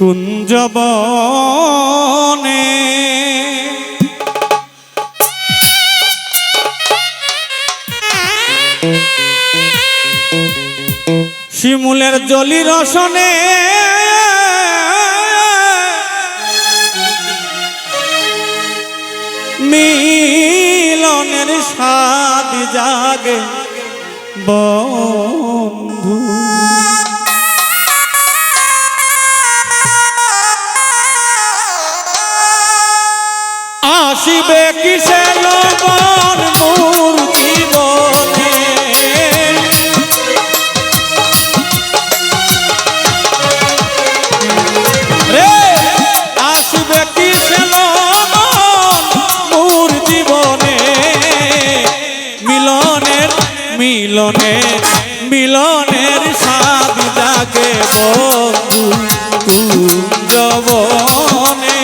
কুঞ্জবনে শিমুলের জলি রসনে। মিলনের স্বাদ জাগে বন্ধু। আসিবে কিসে লবণ মোর জীবনে রে, আসবে কিসে লবণ মোর জীবনে মিলনের মিলনে মিলনের স্বাদ জাগে বন্ধু সনে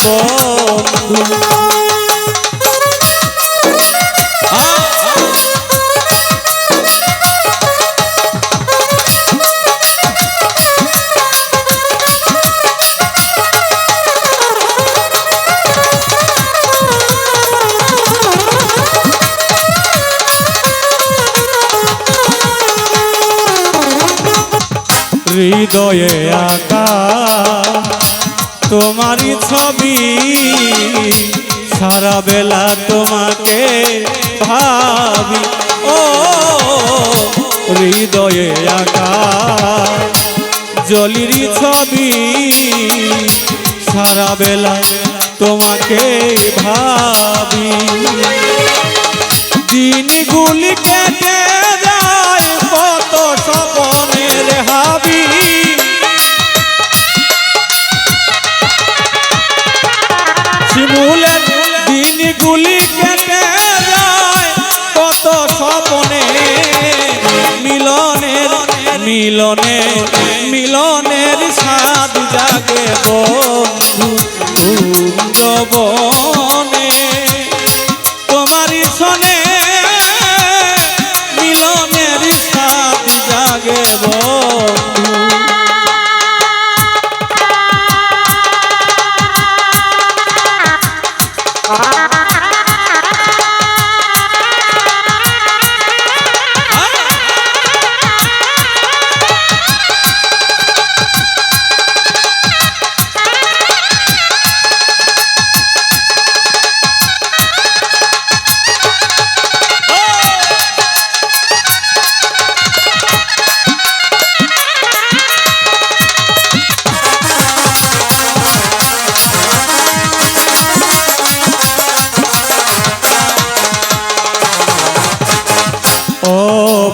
বন্ধু হৃদয়ে আঁকা তোমারই ছবি সারা বেলা তোমাকে ভাবি। ও, হৃদয়ে আঁকা জলির ছবি সারা বেলা তোমাকে ভাবি। দিনগুলি কেটে কেটে যায় কত স্বপনে মিলনের মিলনে মিলনের স্বাদ জাগে বন্ধু কুঞ্জবনে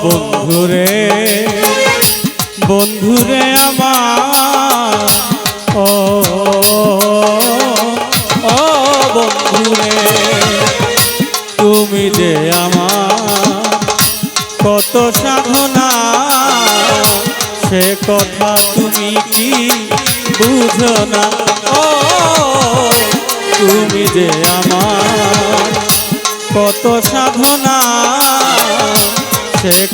বন্ধুরে বন্ধুরে আমার। ও ও, বন্ধুরে, তুমি যে আমার কত সাধনা, সে কথা তুমি কি বুঝো না? ও, তুমি যে আমার কত সাধনা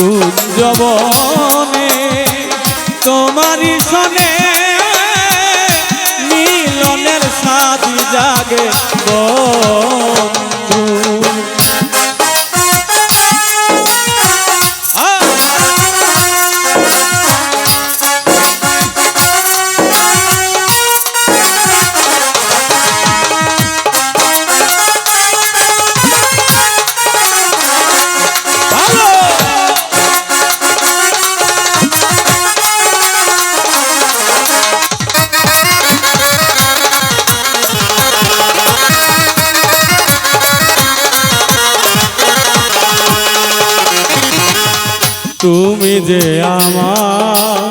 কুঞ্জবনে তোমারই তুমি যে আমার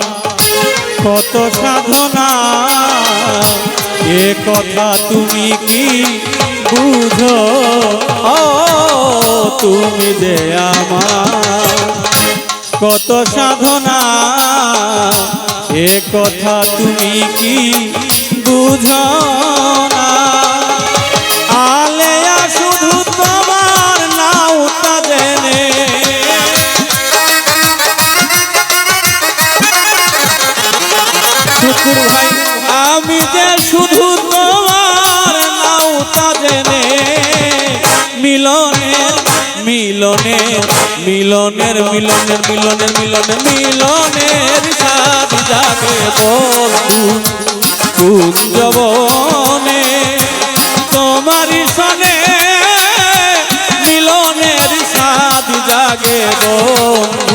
কত সাধনা, এ কথা তুমি কি বুঝো? তুমি যে আমার কত সাধনা, এ কথা তুমি কি বুঝো? মিলনের মিলনের মিলনের মিলনের মিলনের মিলনের সাথ যাবে বন্ধু কুঞ্জবনে সনে মিলনের সাথ জাগে বন্ধু।